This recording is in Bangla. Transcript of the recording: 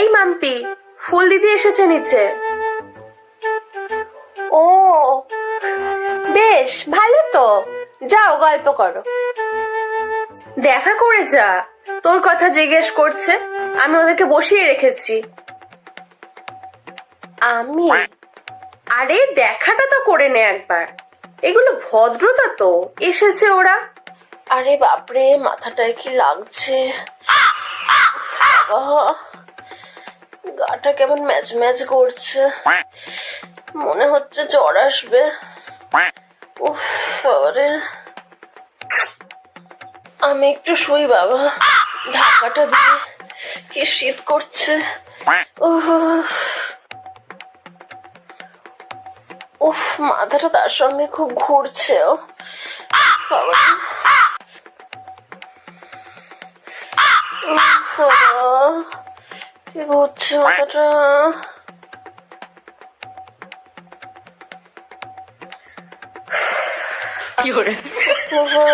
এই মাম্পি, ফুল দিদি এসেছে নিচে। ও, বেশ, ভালো তো। যাও, গল্প করো। দেখা করে যা, তোর কথা জিজ্ঞেস করছে, আমি ওদেরকে বসিয়ে রেখেছি। আমি? আরে, দেখাটা তো করে নে একবার। এগুলো ভদ্রতা তো, এসেছে ওরা। আরে বাপরে, মাথাটায় কি লাগছে? গাটা কেমন ম্যাচ ম্যাচ করছে। মনে হচ্ছে জ্বর আসবে। উফ বাবারে। আমি একটু শুই বাবা। ঢাকাটা দিয়ে কি শীত করছে। উফ মাথাটা তার সঙ্গে খুব ঘুরছে বাবা, কি করছে মাথাটা কি বাবা,